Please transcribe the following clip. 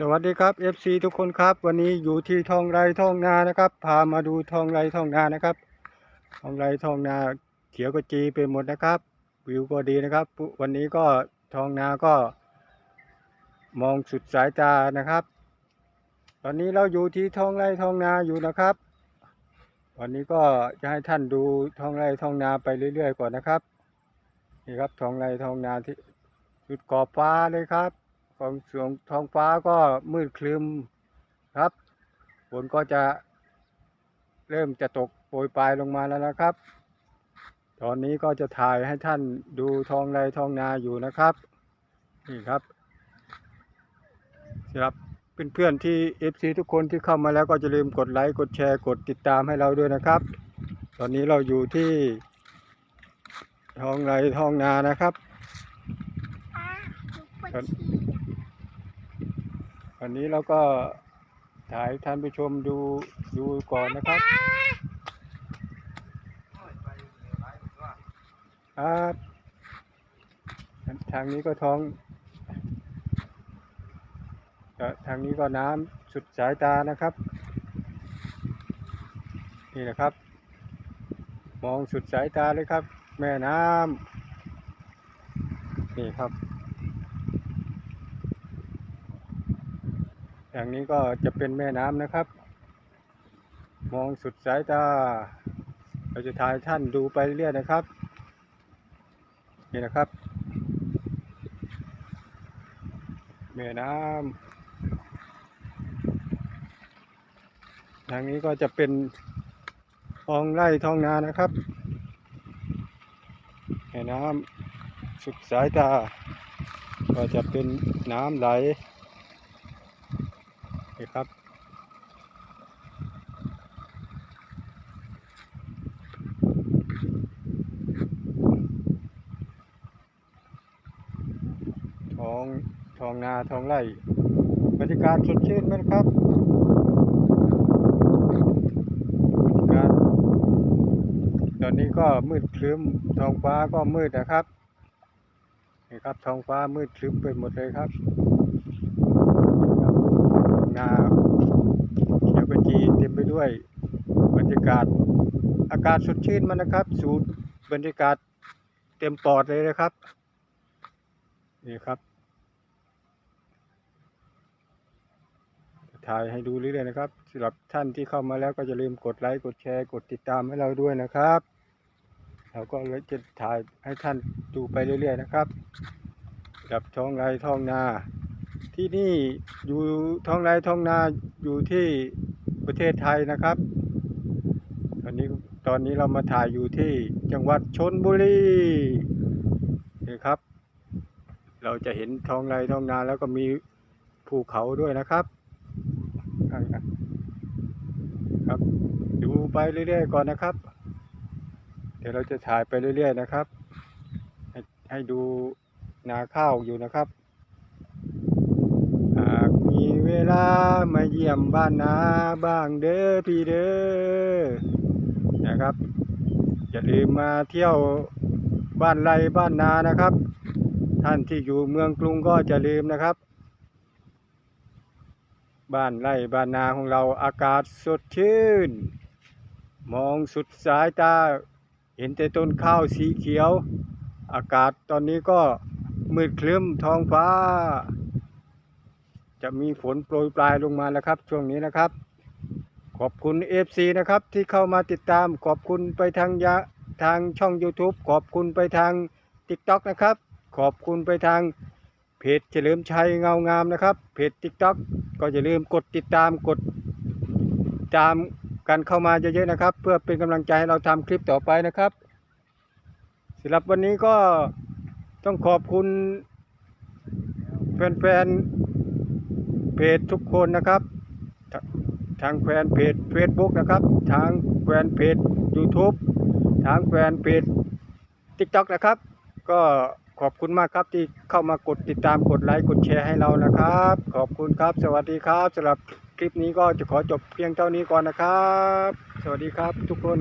สวัสดีครับ FC ทุกคนครับ วันนี้อยู่ที่ทองไรทองนานะครับ พามาดูทองไรทองนานะครับ ทองไรทองนาเขียวกระจีไปหมดนะครับ วิวก็ดีนะครับ วันนี้ก็ทองนาก็ มองสุดสายตานะครับ ตอนนี้เราอยู่ที่ทองไรทองนาอยู่นะครับ วันนี้ก็จะให้ท่านดูทองไรทองนาไปเรื่อย ๆ ก่อนนะครับนี่ครับทองไรทองนาที่จุดกอบฟ้าเลยครับ ของสวงท้องฟ้าก็มืดครึมครับฝนก็จะเริ่มจะตกโปรยปลายลงมาแล้วนะครับ ตอนนี้ก็จะถ่ายให้ท่านดูทองไรทองนาอยู่นะครับ นี่ครับสำหรับเพื่อนๆที่ FC ทุกคนที่เข้ามาแล้วก็จะลืมกดไลค์กดแชร์กดติดตามให้เราด้วยนะครับ ตอนนี้เราอยู่ที่ทองไรทองนานะครับ วันนี้เราก็ถ่ายท่านผู้ชมดูดูก่อนนะครับครับทางนี้ก็ท้องทางนี้ก็น้ำสุดสายตานะครับ นี่นะครับ มองสุดสายตาเลยครับ แม่น้ำนี่ครับ อย่างนี้ก็จะเป็นแม่น้ำนะครับ มองสุดสายตาเราจะถ่ายท่านดูไปเรื่อยนะครับ นี่นะครับ แม่น้ำทางนี้ก็จะเป็นท้องไร่ท้องนานะครับ แม่น้ำสุดสายตา ก็จะเป็นน้ำไหล นี่ครับ ท้องท้องนาท้องไร่บรรยากาศสดชื่นไหมครับกาศตอนนี้ก็มืดครึ้มท้องฟ้าก็มืดนะครับนี่ครับท้องฟ้ามืดครึ้มไปหมดเลยครับ นาเขียวกระจีเต็มไปด้วยบรรยากาศ อากาศสดชื่นมันนะครับ สูดบรรยากาศเต็มปอดเลยนะครับ นี่ครับถ่ายให้ดูเรื่อยๆนะครับสำหรับท่านที่เข้ามาแล้วก็อย่าลืมกดไลค์กดแชร์กดติดตามให้เราด้วยนะครับเราก็จะถ่ายให้ท่านดูไปเรื่อย ๆ นะครับกับท้องไร่ท้องนา ที่นี่อยู่ท้องไร่ท้องนาอยู่ที่ประเทศไทยนะครับ ตอนนี้ตอนนี้เรามาถ่ายอยู่ที่จังหวัดชนบุรีนี่ครับ เราจะเห็นท้องไร่ท้องนาแล้วก็มีภูเขาด้วยนะครับครับดูไปเรื่อยๆก่อนนะครับ เดี๋ยวเราจะถ่ายไปเรื่อยๆนะครับ ให้ให้ดูนาข้าวอยู่นะครับ ลามาเยี่ยมบ้านนาบ้างเด้อพี่เด้อนะครับ อย่าลืมมาเที่ยวบ้านไรบ้านนานะครับ ท่านที่อยู่เมืองกรุงก็จะลืมนะครับ บ้านไร่บ้านนาของเราอากาศสดชื่น มองสุดสายตาเห็นแต่ต้นข้าวสีเขียว อากาศตอนนี้ก็มืดครึ้มท้องฟ้า จะมีฝนโปรยปลายลงมาแล้วครับ ช่วงนี้นะครับ ขอบคุณ FC นะครับที่เข้ามาติดตามขอบคุณไปทางยะทางช่อง YouTube ขอบคุณไปทาง TikTok นะครับ ขอบคุณไปทางเพจเฉลิมชัยเงางามนะครับ เพจ TikTok ก็อย่าลืมกดติดตามกดตามกันเข้ามาเยอะๆนะครับ เพื่อเป็นกำลังใจให้เราทำคลิปต่อไปนะครับสำหรับวันนี้ก็ต้องขอบคุณแฟนๆ เพจทุกคนนะครับ ทางแฟนเพจ Facebook นะครับ ทางแฟนเพจ YouTube ทางแฟนเพจ TikTok นะครับ ก็ขอบคุณมากครับที่เข้ามากดติดตามกดไลค์กดแชร์ให้เรานะครับ ขอบคุณครับ สวัสดีครับสำหรับคลิปนี้ก็จะขอจบเพียงเท่านี้ก่อนนะครับ สวัสดีครับทุกคน